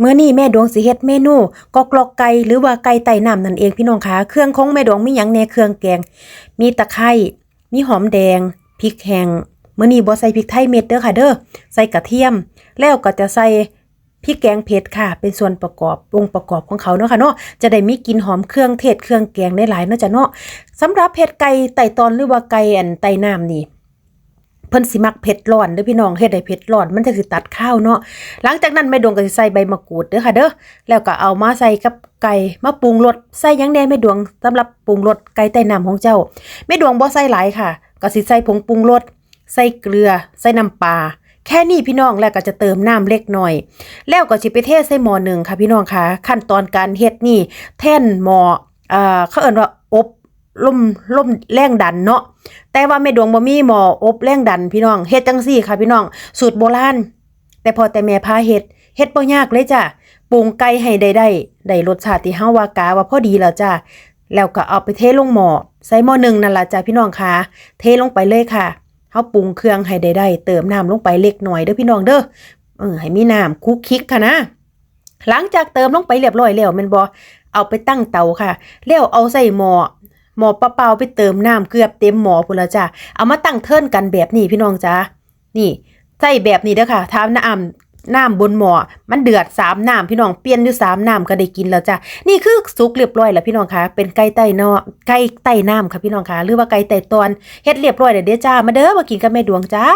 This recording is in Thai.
เมื่อนี้แม่ดวงสิเฮ็ดเมนูกอกลอกไก่หรือว่าไก่ไต่น้ำนั่นเองพี่น้องคะเครื่องของแม่ดวงมีหยังแหน่เครื่องแกง มีตะไคร้มีหอมแดงพริกแห้งเมื้อนี้บ่ใส่พริกไทยเม็ดเด้อค่ะเด้อใส่กระเทียม แล้วก็จะใส่พริกแกงเผ็ดค่ะ เป็นส่วนประกอบองค์ประกอบของเขาเนาะค่ะเนาะจะได้มีกลิ่นหอมเครื่องเทศเครื่องแกงได้หลายเนาะจ้ะเนาะสำหรับเผ็ดไก่ไต่ตอนหรือว่าไก่อันไต่น้ำนี่ เพิ่นสิมักเผ็ดร้อนเด้อพี่น้องเฮ็ดให้เผ็ดร้อนมันจะสิตัดข้าวเนาะหลังจากนั้นแม่ดวงก็สิใส่ใบมะกรูดเด้อค่ะเด้อแล้วก็เอามาใส่กับไก่มาปรุงรสใส่ยังแหน่แม่ดวงสำหรับปรุงรสไก่ใต้น้ำของเจ้าแม่ดวงบ่ใส่หลายค่ะ ก็สิใส่ผงปรุงรสใส่เกลือ ใส่น้ำปลาแค่นี้พี่น้องแล้วก็จะเติมน้ำเล็กหน่อย แล้วก็สิไปเทใส่หม้อหนึ่งค่ะพี่น้องค่ะ ขั้นตอนการเฮ็ดนี่แท่นหม้ออ่าเขาเอิ้นว่า ลมลมแรงดันเนาะแต่ว่าแม่ดวงบ่มีหมออบแรงดันพี่น้องเฮ็ดจังซี่ค่ะพี่น้อง สูตรโบราณแต่พอแต่แม่พาเฮ็ดเฮ็ดบ่ยากเลยจ้ะปรุงไก่ให้ได้ได้ได้รสชาติที่เฮาว่ากาว่าพอดีแล้วจ้ะแล้วก็เอาไปเทลงหม้อใส่หม้อหนึ่งนั่นล่ะจ้ะพี่น้องค่ะเทลงไปเลยค่ะเฮาปรุงเครื่องให้ได้ได้เติมน้ำลงไปเล็กหน้อยเด้อพี่น้องเด้อเออให้มีน้ำคุกคิกค่ะนะหลังจากเติมลงไปเรียบร้อยแล้วแม่นบ่เอาไปตั้งเตาค่ะแล้วเอาใส่หม้อ หมอเปล่าไปเติมน้ำเกือบเต็มหมอพุ่นละจ้ะเอามาตั้งเทิร์นกันแบบนี้พี่น้องจ้านี่ใส่แบบนี้เด้อค่ะทำน้ำน้ำบนหมอมันเดือดสามน้ำพี่น้องเปลี่ยนอยู่สามน้ำก็ได้กินแล้วจ้ะนี่คือสุกเรียบร้อยแล้วพี่น้องคะเป็นไก่ไต่นอไก่ไต่น้ำค่ะพี่น้องคะหรือว่าไก่ไต่ตอนเฮ็ดเรียบร้อยแล้วเด้อจ้ามาเด้อมากินกับแม่ดวงจ้า